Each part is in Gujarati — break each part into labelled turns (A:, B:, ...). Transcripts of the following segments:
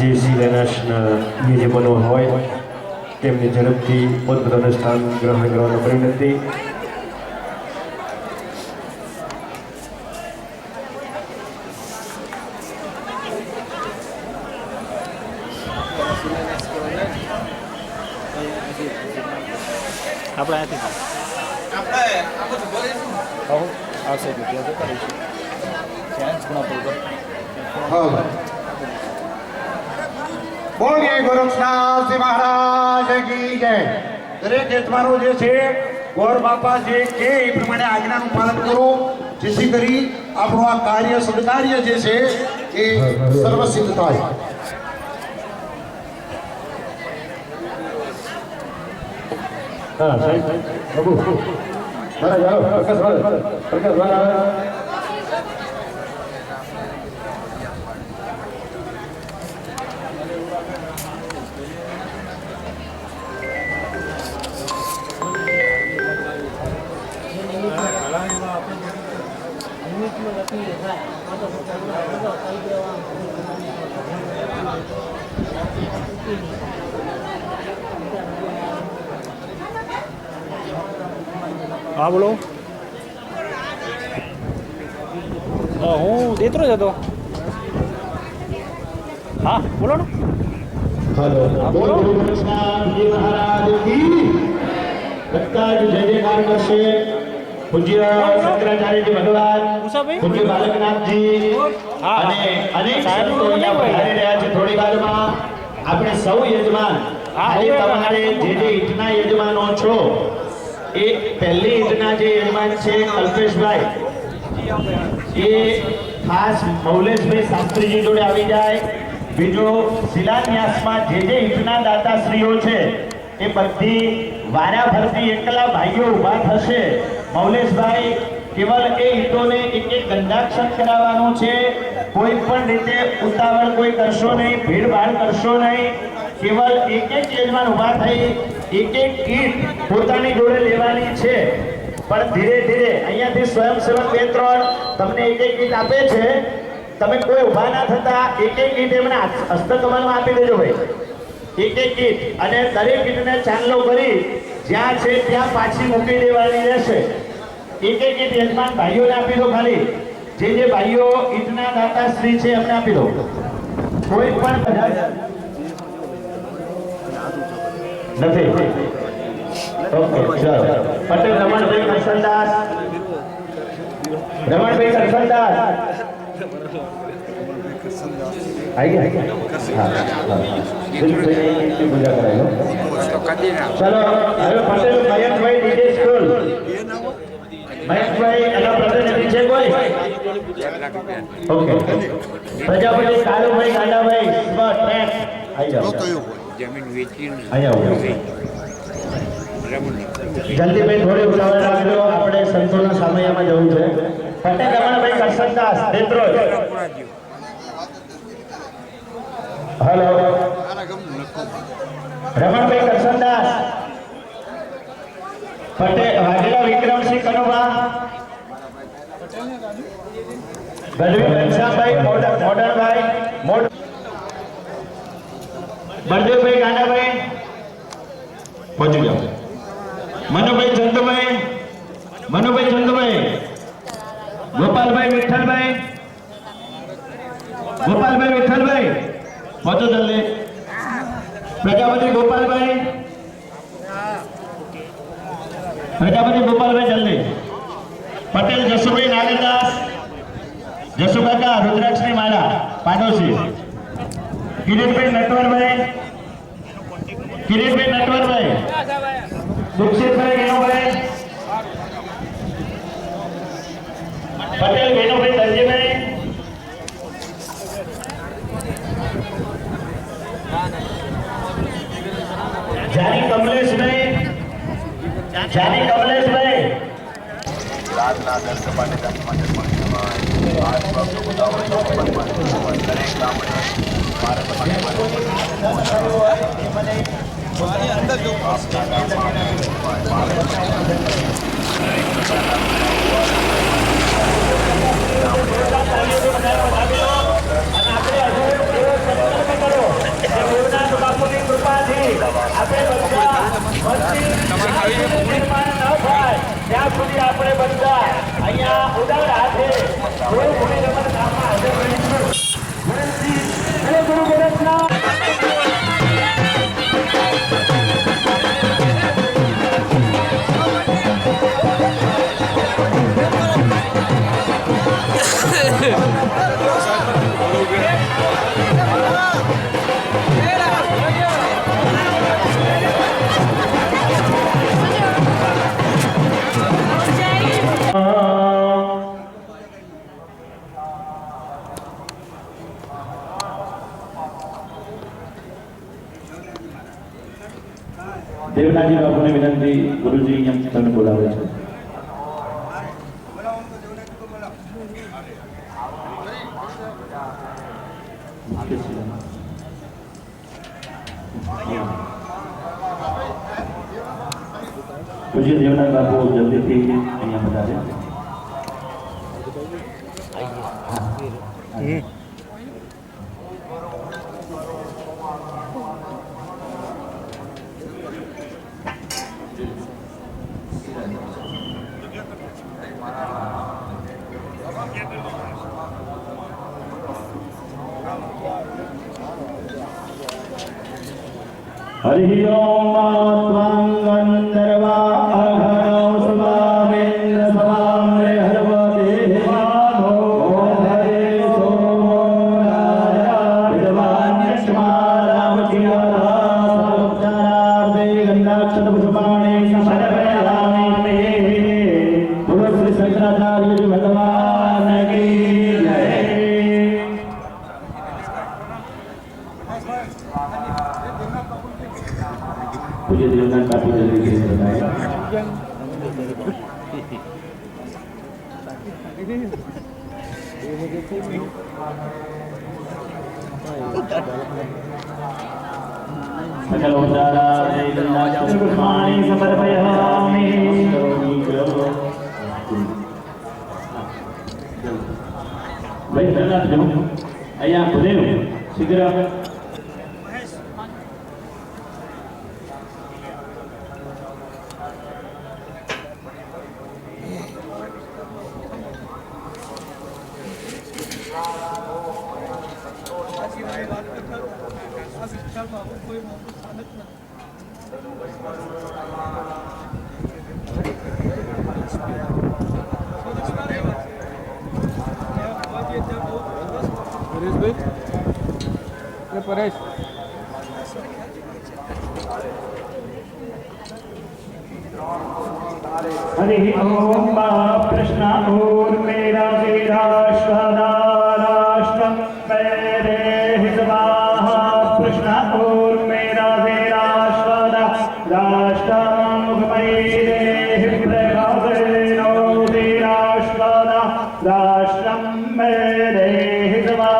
A: જે શિલાન્યાસના યજમાનો હોય તેમને ઝડપથી પોતપોતાનું સ્થાન ગ્રહણ કરવાનો પરિણતિ
B: આપણે હો આવશે ત્યાં જતા રહીશું ત્યાં જ ખૂણા પર
C: બોલીએ ગોરક્ષનાથજી મહારાજ કી જય. દરેક યજમાનો જે છે, ગોર બાપા જે કે એ પ્રમાણે આજ્ઞાનું પાલન કરો. જેથી કરી આપણું આ કાર્ય સદકાર્ય જે છે, એ સર્વસિદ્ધ થાય.
A: હા, સાહેબ. પ્રભુ પ્રકાશ પ્રકાશ
B: હા બોલો. હા હું દેતરો જ હતો. હા બોલો ને.
C: હલો.
B: બોલો.
C: મહારાજ કી જય જયકાર કરશે. પૂજ્ય શંકરાચાર્યજી ભગવાન? પૂજ્ય બાલકનાથજી. અને અનેક સંતો અહીંયા પધારી રહ્યા છે થોડી વારમાં આપણે સૌ યજમાન આજે તમારે જે જે ઈટના યજમાનો છો એ પહેલી ઈટના જે યજમાન છે કલ્પેશભાઈ એ ખાસ મૌલેશભાઈ શાસ્ત્રીજી જોડે આવી જાય. બીજો શિલાન્યાસમાં જે જે ઈટના દાતાશ્રીઓ છે એ બધી વારાફરતી એકલા ભાઈઓ ઊભા થશે. મૌલેશભાઈ કેવલ એ ઈટોને એક એક ગંધાક્ષર કરાવવાનું છે? કોઈ પણ રીતે ઉતાવળ કોઈ કરશો નહીં, ભીડભાડ કરશો નહીં. કેવલ એક એક યજમાન ઊભા થઈ એક એક ઈટ પોતાની જોડે લેવાની છે. પણ ધીરે ધીરે અહીંયાથી સ્વયંસેવક બે ત્રણ તમને એક એક કીટ આપે છે. તમે કોઈ ઊભા ના થતા, એક એક કીટ એમને હસ્ત- હસ્તકમલમાં આપી દેજો ભાઈ. એક એક કીટ અને દરેક કીટને ચાંદલો ભરી જ્યાં છે ત્યાં પાછી મૂકી દેવાની રહેશે. એક એક કીટ યજમાન ભાઈઓને આપી દો ખાલી. જે જે ભાઈઓ ઈટના દાતા શ્રી છે, એમને આપી દો. કોઈ પણ નથી. ઓકે, ચલો. પટેલ, રમણભાઈ કરશનદાસ રમણભાઈ કરશનદાસ આઈ ગયા હા હા પૂજા કરાવી ચલો હવે પટેલ મયંકભાઈ ડીજે સ્કૂલ મયંકભાઈ એના પ્રતિનિધિ છે કોઈ okay Prajapati Kalubhai Gandabhai spot track આવી જાઓ
D: જમીન વેચી
C: અહીં આવો જલ્દી ભાઈ થોડી ઉતાવળ રાખજો આપણે સંતોના સમયમાં જવું છે પટેલ રમણભાઈ કરશનદાસ દેત્રોજ હેલો. રમણભાઈ કરશનદાસ. પટેલ વાઘેલા વિક્રમસિંહ કનુભા. ગઢવી ઘનશ્યામભાઈ મોડર મોડરભાઈ મોડ બળદેવભાઈ ગાંડાભાઈ. પહોંચી જાઓ. મનુભાઈ ચંદુભાઈ. મનુભાઈ ચંદુભાઈ. ગોપાલભાઈ વિઠ્ઠલભાઈ. ગોપાલભાઈ વિઠ્ઠલભાઈ. જલ્દી. પ્રજાપતિ ગોપાલભાઈ. પ્રજાપતિ ગોપાલભાઈ જલ્દી. પટેલ જસુભાઈ નાગરદાસ. જસુકાકા રુદ્રાક્ષની માળા પાડોશી. કિરીટભાઈ નટવરભાઈ. કિરીટભાઈ નટવરભાઈ. દીક્ષિતભાઈ વિનોભાઈ પટેલ જાની કમલેશભાઈ જાની કમલેશભાઈ
D: રાતના દસ સપાટે દસ માટે પણ સવાય આઠ વાગ્યો બતાવો તો પણ પણ સવાય દરેક ગામડે મારા સપાટે
C: અને આપણે ત્યાં સુધી આપણે બધા અહીંયા ઉદાર
E: દેવનાજી બાપુને વિનંતી ગુરુજી અહીંયા તમને બોલાવે છે પૂજ્ય દેવનાથ બાપુ જલ્દીથી અહીંયા પધારે હરિ Hari Om Namah પૂજ્ય દેવનાથ બાપુ જલ્દી કરી શકાય સકલોચારાય ગંધાક્ષરપુષ્પાણિ સમર્પયામિ ભાઈ
B: guys.
E: हरि ओम कृष्ण और मेरा मेरा राष्ट्र मेरे हितवा कृष्ण और मेरा मेरा राष्ट्र मुखमेरे प्रभाव राष्ट्र राष्ट्रम मेरे हितवा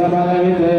F: esa palabra